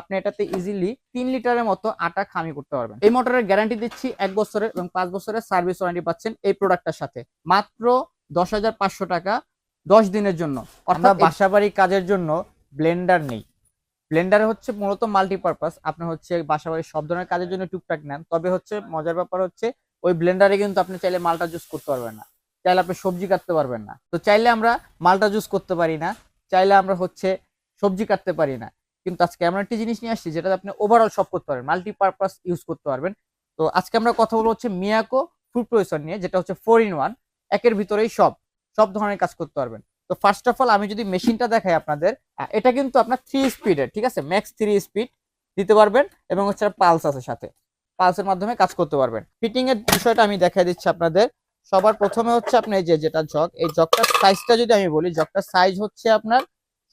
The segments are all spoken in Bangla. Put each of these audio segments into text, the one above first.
আপনি এটাতে ইজিলি তিন লিটারের মতো আটা খামি করতে পারবেন। এই মোটরের গ্যারান্টি দিচ্ছি এক বছরের এবং পাঁচ বছরের সার্ভিস ওয়ারেন্টি পাচ্ছেন এই প্রোডাক্টটার সাথে। মাত্র দশ হাজার পাঁচশো টাকা দশ দিনের জন্য। অর্থাৎ বাসাবাড়ি কাজের জন্য ব্লেন্ডার নেই। ব্লেন্ডার হচ্ছে মূলত মাল্টিপারপাস আপনি হচ্ছে বাসাবাড়ির সব ধরনের কাজের জন্য টুকটাক নেন। তবে হচ্ছে মজার ব্যাপার হচ্ছে ওই ব্লেন্ডারে কিন্তু আপনি চাইলে মালটা জুস করতে পারবেন না। চাইলে আপনি সবজি কাটতে পারবেন না। তো চাইলে আমরা মালটা জুস করতে পারি না। চাইলে আমরা হচ্ছে সবজি কাটতে পারি না। কিন্তু আজকে এমন একটি জিনিস নিয়ে আসছি যেটা আপনি ওভারঅল সব করতে পারবেন মাল্টিপারপাস ইউজ করতে পারবেন। তো আজকে আমরা কথা বলব হচ্ছে মিয়াকো ফুড প্রসেসর নিয়ে, যেটা হচ্ছে ফোর ইন ওয়ান একের ভিতরেই সব সব ধরনের কাজ করতে পারবেন। তো ফার্স্ট অফ অল আমি যদি মেশিনটা দেখাই আপনাদের এটা কিন্তু আপনার থ্রি স্পিডের ঠিক আছে? ম্যাক্স থ্রি স্পিড দিতে পারবেন এবং হচ্ছে পালস আছে সাথে। পালসের মাধ্যমে কাজ করতে পারবেন। ফিটিং এর বিষয়টা আমি দেখাই দিচ্ছি আপনাদের। সবার প্রথমে হচ্ছে আপনি যে যেটা জগ এই জগটার সাইজটা যদি আমি বলি জগটার সাইজ হচ্ছে আপনার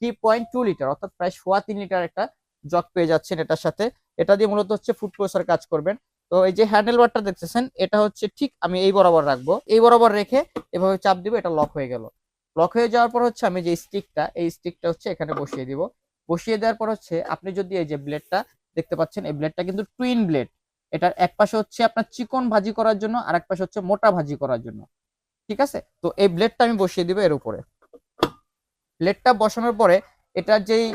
থ্রি পয়েন্ট টু লিটার অর্থাৎ প্রায় সোয়া তিন লিটার একটা জগ পেয়ে যাচ্ছেন এটার সাথে। এটা দিয়ে মূলত হচ্ছে ফুড প্রসেসর কাজ করবেন। তো এই যে হ্যান্ডেল বারটা দেখতেছেন, এটা হচ্ছে ঠিক আমি এই বরাবর রাখব। এই বরাবর রেখে এভাবে চাপ দিব, এটা লক হয়ে গেল। লক হয়ে যাওয়ার পর হচ্ছে আমি যে স্টিকটা এই স্টিকটা হচ্ছে এখানে বসিয়ে দিব। বসিয়ে দেওয়ার পর হচ্ছে আপনি যদি এই যে ব্লেডটা দেখতে পাচ্ছেন, এই ব্লেডটা কিন্তু টুইন ব্লেড এটার এক পাশে হচ্ছে আপনার চিকন ভাজি করার জন্য আর এক পাশে হচ্ছে মোটা ভাজি করার জন্য। ঠিক আছে? তো এই ব্লেডটা আমি বসিয়ে দিব এর উপরে। ব্লেডটা বসানোর পরে এটার যেই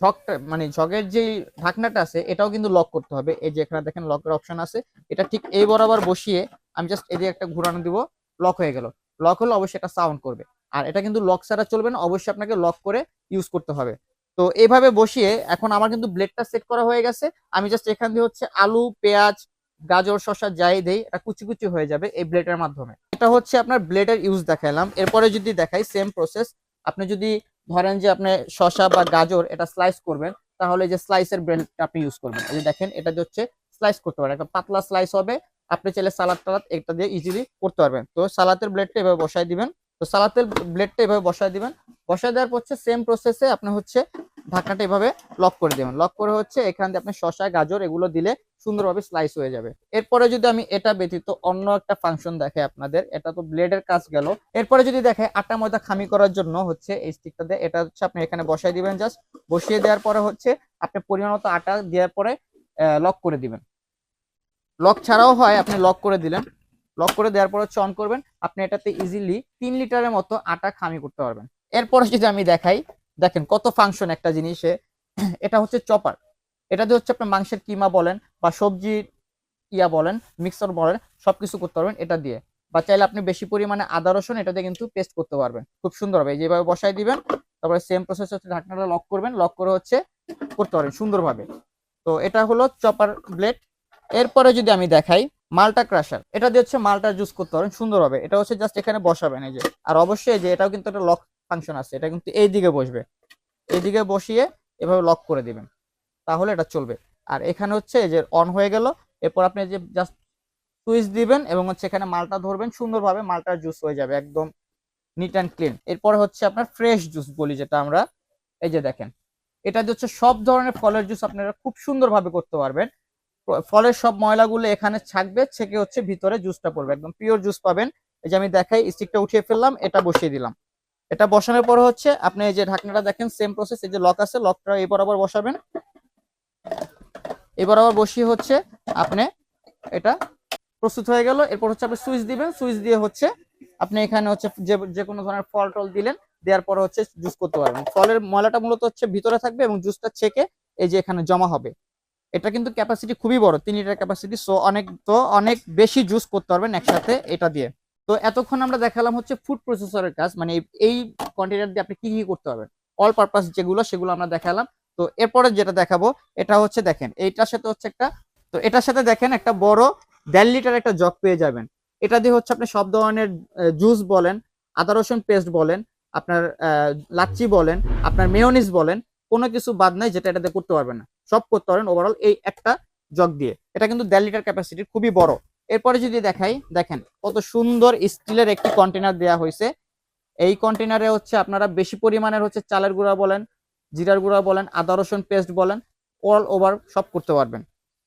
ঝকটা মানে ঝগের যেই ঢাকনাটা আছে, এটাও কিন্তু লক করতে হবে। এই যে এখানে দেখেন লকের অপশন আছে। এটা ঠিক এই বরাবর বসিয়ে আমি জাস্ট এদিকে একটা ঘুরানো দিব লক হয়ে গেল। লক হলে অবশ্যই এটা সাউন্ড করবে। আর এটা কিন্তু লক ছাড়া চলবে না, অবশ্যই আপনাকে লক করে ইউজ করতে হবে। তো এইভাবে বসিয়ে এখন আমার কিন্তু ব্লেডটা সেট করা হয়ে গেছে। আমি জাস্ট এখান দিয়ে হচ্ছে আলু, পেঁয়াজ, গাজর, শসা যাই দেই, এটা কুচি কুচি হয়ে যাবে এই ব্লেডের মাধ্যমে। এটা হচ্ছে আপনার ব্লেডের ইউজ দেখালাম এরপরে যদি দেখাই সেম প্রসেস আপনি যদি ধরেন যে আপনি শসা বা গাজর এটা স্লাইস করবেন, তাহলে যে স্লাইসের ব্লেডটা আপনি ইউজ করবেন। এই যে দেখেন, এটা হচ্ছে স্লাইস করতে পারেন একটা পাতলা স্লাইস হবে, আপনি চাইলে সালাদ টালাদ এটা দিয়ে ইজিলি করতে পারবেন। তো সালাতের ব্লেডটা এভাবে বসায় দিবেন। তো সালাতের ব্লেডটা এভাবে বসায় দিবেন। বসাই দেওয়ার পর হচ্ছে সেম প্রসেসে আপনি হচ্ছে ঢাকনাটা এভাবে লক করে দেবেন। লক করে হচ্ছে এখান দিয়ে আপনি শসা, গাজর এগুলো দিলে সুন্দরভাবে স্লাইস হয়ে যাবে। এরপরে যদি আমি এটা ব্যতীত অন্য একটা ফাংশন দেখে আপনাদের, এটা তো ব্লেডের কাজ গেল। এরপরে যদি দেখে আটা ময়দা খামি করার জন্য হচ্ছে এই স্টিকটা দিয়ে, এটা হচ্ছে আপনি এখানে বসাই দিবেন জাস্ট বসিয়ে দেওয়ার পরে হচ্ছে আপনি পরিমাণ মতো আটা দেওয়ার পরে লক করে দিবেন। লক ছাড়াও হয়, আপনি লক করে দিলেন। লক করে দেওয়ার পর হচ্ছে অন করবেন। আপনি এটাতে ইজিলি তিন লিটারের মতো আটা খামি করতে পারবেন। এরপরে যদি আমি দেখাই, দেখেন কত ফাংশন একটা জিনিসে, এটা হচ্ছে চপার এটা দিয়ে হচ্ছে আপনি মাংসের কিমা বলেন বা সবজি ইয়া বলেন মিক্সার বলেন, সবকিছু করতে পারবেন এটা দিয়ে। বা চাইলে আপনি বেশি পরিমাণে আদা, রসুন এটা দিয়ে কিন্তু পেস্ট করতে পারবেন। খুব সুন্দর হবে। যেভাবে বসাই দিবেন, তারপরে সেম প্রসেস হচ্ছে ঢাকনাটা লক করবেন লক করে হচ্ছে করতে পারবেন সুন্দরভাবে। তো এটা হলো চপার ব্লেড এরপরে যদি আমি দেখাই মালটা ক্রাশার এটা দিয়ে হচ্ছে মালটা জুস করতে পারেন সুন্দরভাবে এটা হচ্ছে জাস্ট এখানে বসাবেন এই যে। আর অবশ্যই যে এটাও কিন্তু একটা লক ফাংশন আছে। এটা কিন্তু এই দিকে বসবে। এইদিকে বসিয়ে এভাবে লক করে দিবেন। তাহলে এটা চলবে। আর এখানে হচ্ছে যে অন হয়ে গেল। এরপর আপনি যে জাস্ট সুইচ দিবেন এবং হচ্ছে এখানে মালটা ধরবেন। সুন্দরভাবে মালটার জুস হয়ে যাবে একদম নিট অ্যান্ড ক্লিন এরপরে হচ্ছে আপনার ফ্রেশ জুস বলি যেটা আমরা। এই যে দেখেন। এটা হচ্ছে সব ধরনের ফলের জুস আপনারা খুব সুন্দরভাবে করতে পারবেন। ফলের সব ময়লাগুলো এখানে থাকবে ছেকে হচ্ছে ভিতরে জুসটা পড়বে। একদম পিওর জুস পাবেন। এই যে আমি দেখাই স্টিকটা উঠিয়ে ফেললাম, এটা বসিয়ে দিলাম। এটা বসানোর পর হচ্ছে আপনি এই যে ঢাকনাটা দেখেন সেম প্রসেস এই যে লক আছে লকটা এই বরাবর বসাবেন। এই বরাবর বসিয়ে হচ্ছে আপনি এটা প্রস্তুত হয়ে গেল। এরপর হচ্ছে আপনি সুইচ দিবেন। সুইচ দিয়ে হচ্ছে আপনি এখানে হচ্ছে যে যে কোনো ধরনের ফল টল দিলেন, দেওয়ার পর হচ্ছে জুস করতে পারবেন। ফলের ময়লাটা মূলত হচ্ছে ভিতরে থাকবে এবং জুসটা ছেকে এই যে এখানে জমা হবে। এটা কিন্তু ক্যাপাসিটি খুবই বড়, তিন লিটার ক্যাপাসিটি সো অনেক, তো অনেক বেশি জুস করতে পারবেন একসাথে এটা দিয়ে। তো এতক্ষণ আমরা দেখালাম হচ্ছে ফুড প্রসেসরের কাজ মানে এই- কন্টেনার দিয়ে আপনি কি কি করতে পারবেন। অল পারপাস যেগুলো, সেগুলো আমরা দেখালাম। তো এরপরে যেটা দেখাবো, এটা হচ্ছে দেখেন, এইটার সাথে হচ্ছে একটা, তো এটার সাথে দেখেন একটা বড় দেড় লিটার একটা জগ পেয়ে যাবেন। এটা দিয়ে হচ্ছে আপনি সব ধরনের জুস বলেন, আদা, রসুন পেস্ট বলেন, আপনার লাচ্ছি বলেন, আপনার মেয়নিস বলেন, কোনো কিছু বাদ নাই যেটা এটাতে করতে পারবেন না। সব করতে পারেন ওভারঅল এই একটা জগ দিয়ে। এটা কিন্তু দেড় লিটার ক্যাপাসিটি খুবই বড়। এরপরে যদি দেখাই, দেখেন কত সুন্দর স্টিলের একটি কন্টেনার দেওয়া হয়েছে। এই কন্টেনারে হচ্ছে আপনারা বেশি পরিমাণের হচ্ছে চালের গুঁড়া বলেন, জিরার গুঁড়া বলেন, আদা, রসুন পেস্ট বলেন অল ওভার সব করতে পারবেন।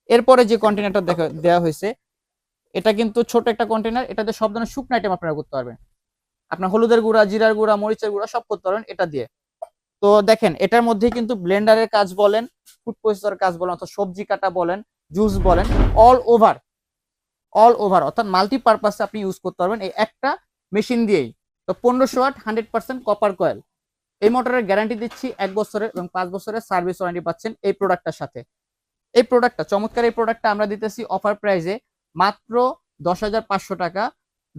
এরপরে যে কন্টেনারটা দেখা দেওয়া হয়েছে, এটা কিন্তু ছোট একটা কন্টেনার এটাতে সব ধরনের শুকনো আইটেম আপনারা করতে পারবেন। আপনার হলুদের গুঁড়া, জিরার গুঁড়া, মরিচের গুঁড়া সব করতে পারবেন এটা দিয়ে। তো দেখেন, এটার মধ্যে কিন্তু ব্লেন্ডারের কাজ বলেন ফুড প্রসেসরের কাজ বলেন অর্থাৎ সবজি কাটা বলেন জুস বলেন অল ওভার অল ওভার অর্থাৎ মাল্টিপারপাসে আপনি ইউজ করতে পারবেন এই একটা মেশিন দিয়েই। তো পনেরোশো watt hundred percent copper coil এই মোটরের গ্যারান্টি দিচ্ছি এক বছরের এবং পাঁচ বছরের সার্ভিস ওয়ারেন্টি পাচ্ছেন এই প্রোডাক্টটার সাথে। এই প্রোডাক্টটা চমৎকার এই প্রোডাক্টটা আমরা দিতেছি অফার প্রাইসে মাত্র দশ হাজার পাঁচশো টাকা।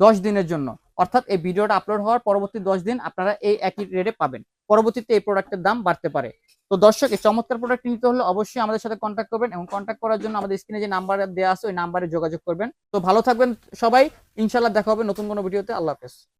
দশ দিনের জন্য। অর্থাৎ এই ভিডিওটা আপলোড হওয়ার পরবর্তী দশ দিন আপনারা এই একই রেটে পাবেন। পরবর্তীতে এই প্রোডাক্টের দাম বাড়তে পারে। তো দর্শক, এই চমৎকার প্রোডাক্ট নিতে হলে অবশ্যই আমাদের সাথে কন্ট্যাক্ট করবেন এবং কন্ট্যাক্ট করার জন্য আমাদের স্ক্রিনে যে নাম্বার দেওয়া আছে, ওই নাম্বারে যোগাযোগ করবেন। তো ভালো থাকবেন সবাই। ইনশাল্লাহ দেখা হবে নতুন কোনো ভিডিওতে আল্লাহ হাফেজ।